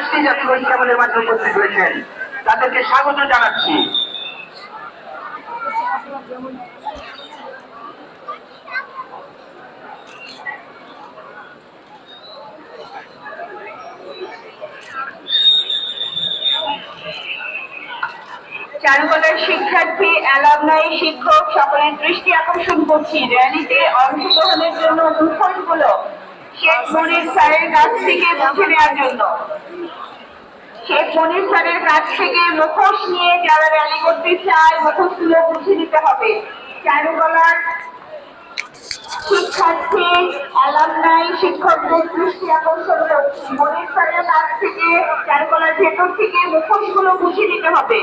আঠাশটি জাতিগোষ্ঠী আমাদের মাঝে উপস্থিত হয়েছেন। তাদেরকে স্বাগত জানাচ্ছি। চারুকলার শিক্ষার্থী, অ্যালামনাই শিক্ষক, সকলের দৃষ্টি আকর্ষণ করছি। র্যালিতে অংশগ্রহণের জন্য মুখোশগুলো শেখ মনির স্যারের কাছ থেকে বুঝে নেওয়ার জন্য। শেখ মনির স্যারের কাছ থেকে মুখোশ নিয়ে যারা র্যালি করতে চায়, মুখোশগুলো বুঝে নিতে হবে। চারুকলার শিক্ষার্থী অ্যালামনাই শিক্ষকদের দৃষ্টি আকর্ষণ করছি। মনির স্যারের কাছ থেকে, চারুকলার ভেতর থেকে মুখোশগুলো বুঝে নিতে হবে।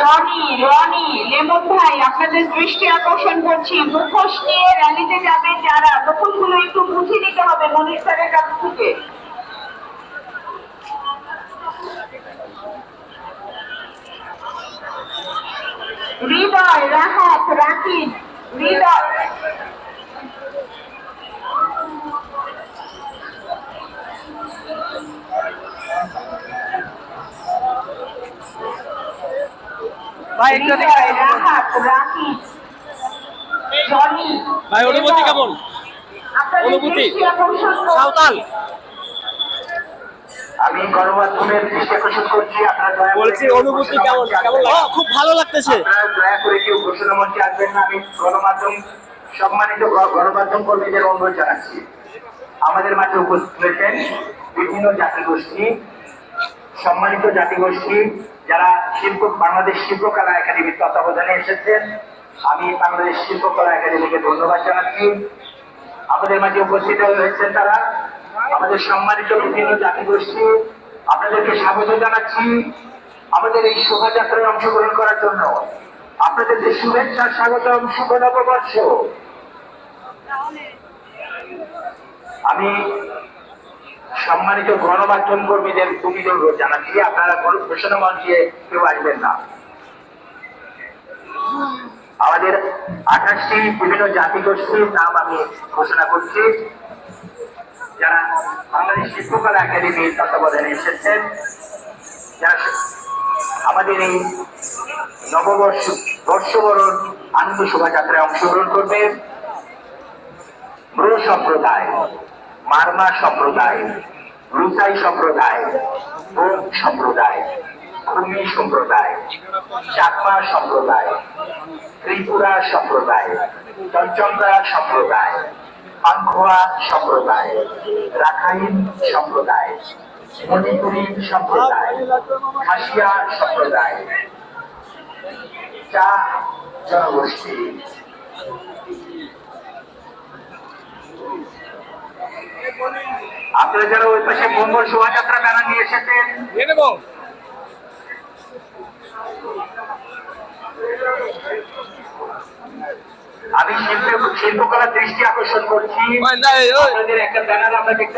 জনি রনি লেমন ভাই, আপনাদের দৃষ্টি আকর্ষণ করছি। মুখোশ নিয়ে যাবেন যারা, মুখোশগুলো একটু বুঝে নিতে হবে মনির কাছ থেকে। হৃদয়, রাহাত, রাকিব, হৃদয়। ভাই একটু অনুভূতি কেমন? অনুভূতি? সাঁওতাল? আমি গণমাধ্যমের দৃষ্টি আকর্ষণ করছি আপনারা বলছি অনুভূতি কেমন? কেমন খুব ভালো লাগতেছে। দয়া করে কেউ ঘোষণা মঞ্চে আসবেন না। আমি গণমাধ্যম সম্মানিত গণমাধ্যম কর্মীদের অনুরোধ জানাচ্ছি। আমাদের মাঝে উপস্থিত হয়েছেন বিভিন্ন জাতিগোষ্ঠী সম্মানিত জাতিগোষ্ঠী যারা শিল্প, বাংলাদেশ শিল্পকলা একাডেমির তত্ত্বাবধানে এসেছেন, আমি বাংলাদেশ শিল্পকলা একাডেমিকে ধন্যবাদ জানাচ্ছি। আমাদের মাঝে উপস্থিত হয়েছেন তারা। আমাদের সম্মানিত বিভিন্ন জাতিগোষ্ঠী আপনাদেরকে স্বাগত জানাচ্ছি। আমাদের এই শোভাযাত্রায় অংশগ্রহণ করার জন্য আপনাদেরকে শুভেচ্ছা, স্বাগতম শুভ নববর্ষ আমি সম্মানিত গণমাধ্যম কর্মীদের তুমি অনুরোধ জানাচ্ছি, আপনারা গণ- ঘোষণা মঞ্চে কেউ আসবেন না। আমাদের আঠাশটি বিভিন্ন জাতিগোষ্ঠীর নাম আমি ঘোষণা করছি। যারা বাংলাদেশ শিল্পকলা একাডেমির তত্ত্বাবধানে এসেছেন, যারা আমাদের এই নববর্ষ বর্ষবরণ আনন্দ শোভাযাত্রায় অংশগ্রহণ করবে সম্প্রদায়। মারমা সম্প্রদায়, রুসাই সম্প্রদায়, বোম সম্প্রদায় ভূমি সম্প্রদায়, চাকমা সম্প্রদায়, ত্রিপুরা সম্প্রদায় চঞ্চঙ্গা সম্প্রদায়, পানখোয়া সম্প্রদায়, রাখাইন সম্প্রদায়, মণিপুরী সম্প্রদায়, খাসিয়া সম্প্রদায়। চা জনগোষ্ঠী আপনারা যারা ওই পাশে মঙ্গল শোভাযাত্রা ব্যানার নিয়ে এসেছেন আমি শিল্প শিল্পকলার দৃষ্টি আকর্ষণ করছি। আপনাদের একটা ব্যানার আমরা দেখতে